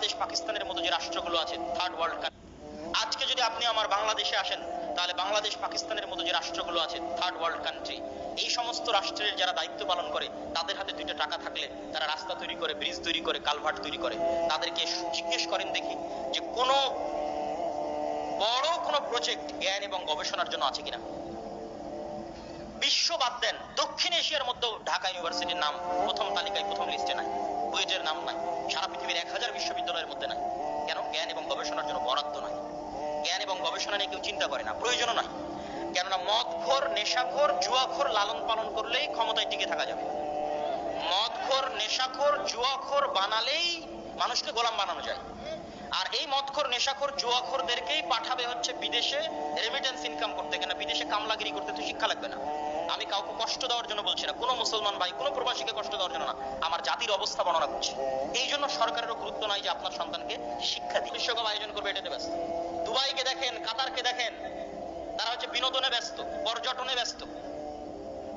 বাংলাদেশ, পাকিস্তানের মতো যে রাষ্ট্রগুলো আছে থার্ড ওয়ার্ল্ড আজকে যদি আপনি আমার বাংলাদেশে আসেন, তাহলে বাংলাদেশ, পাকিস্তানের মতো যে রাষ্ট্রগুলো আছে থার্ড ওয়ার্ল্ড কান্ট্রি এই সমস্ত রাষ্ট্রের যারা দায়িত্ব পালন করে, তাদের হাতে দুইটা টাকা থাকলে তারা রাস্তা তৈরি করে ব্রিজ তৈরি করে কালভার্ট তৈরি করে। তাদেরকে জিজ্ঞেস করেন দেখি যে কোনো বড় কোনো প্রজেক্ট জ্ঞান এবং গবেষণার জন্য আছে কিনা। বিশ্ব বাদ দেন, দক্ষিণ এশিয়ার মধ্যেও ঢাকা ইউনিভার্সিটির নাম প্রথম তালিকায় প্রথম লিস্টে নাই। বুয়েটের নাম নাই। সারা পৃথিবীর এক হাজার বিশ্ববিদ্যালয়ের মধ্যে নাই কেন জ্ঞান এবং গবেষণার জন্য বরাদ্দ নাই। জ্ঞান এবং গবেষণা নিয়ে কেউ চিন্তা করে না, প্রয়োজনও নাই। কেননা মদখোর, নেশাখোর, জুয়াখোর লালন পালন করলেই ক্ষমতায় টিকে থাকা যাবে। মদখোর, নেশাখোর, জুয়াখোর বানালেই মানুষকে গোলাম বানানো যায়। আর এই মদখোর, নেশাখোর, জুয়াখোরদেরকেই পাঠাবে হচ্ছে বিদেশে রেমিটেন্স ইনকাম করতে কেন বিদেশে কামলাগিরি করতে তো শিক্ষা লাগবে না। আমি কাউকে কষ্ট দেওয়ার জন্য বলছি না। কোনো মুসলমান ভাই, কোনো প্রবাসীকে কষ্ট দেওয়ার জন্য না। আমার জাতির অবস্থা বর্ণনা করছি। এই জন্য সরকারেরও গুরুত্ব নাই যে আপনার সন্তানকে শিক্ষা দিয়ে বিশ্বকাপ আয়োজন করবে এটাতে ব্যস্ত। দুবাইকে দেখেন, কাতারকে দেখেন। তারা হচ্ছে বিনোদনে ব্যস্ত, পর্যটনে ব্যস্ত।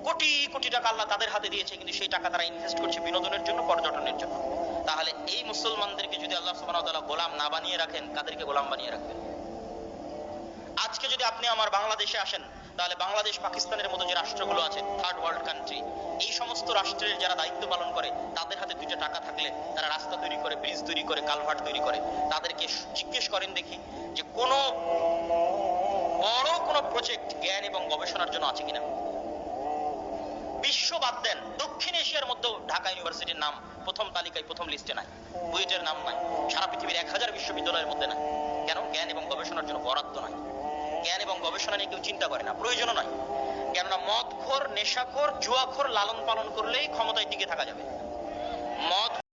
কোটি কোটি টাকা আল্লাহ তাদের হাতে দিয়েছে, কিন্তু সেই টাকা তারা ইনভেস্ট করছে বিনোদনের জন্য, পর্যটনের জন্য। তাহলে এই মুসলমানদেরকে যদি আল্লাহ সুবহানাহু গোলাম না বানিয়ে রাখেন, কাদেরকে গোলাম বানিয়ে রাখবেন? আজকে যদি আপনি আমার বাংলাদেশে আসেন, তাহলে বাংলাদেশ, পাকিস্তানের মতো যে রাষ্ট্রগুলো আছে থার্ড ওয়ার্ল্ড কান্ট্রি এই সমস্ত রাষ্ট্রের যারা দায়িত্ব পালন করে, তাদের হাতে দুইটা টাকা থাকলে তারা রাস্তা তৈরি করে ব্রিজ তৈরি করে, কালভার্ট তৈরি করে, তাদেরকে জিজ্ঞেস করেন দেখি যে কোনো বড় কোনো প্রজেক্ট জ্ঞান এবং গবেষণার জন্য আছে কিনা? বিশ্ব বাদ দেন। দক্ষিণ এশিয়ার মধ্যেও ঢাকা ইউনিভার্সিটির নাম প্রথম তালিকায় প্রথম লিস্টে নাই। বুয়েটের নাম নাই। সারা পৃথিবীর এক হাজার বিশ্ববিদ্যালয়ের মধ্যে নাই। কেন? জ্ঞান এবং গবেষণার জন্য বরাদ্দ নাই। জ্ঞান এবং গবেষণা নিয়ে কেউ চিন্তা করে না, প্রয়োজনও নয় কেননা মদখোর, নেশাখোর, জুয়াখোর লালন পালন করলেই ক্ষমতায় টিকে থাকা যাবে। মদ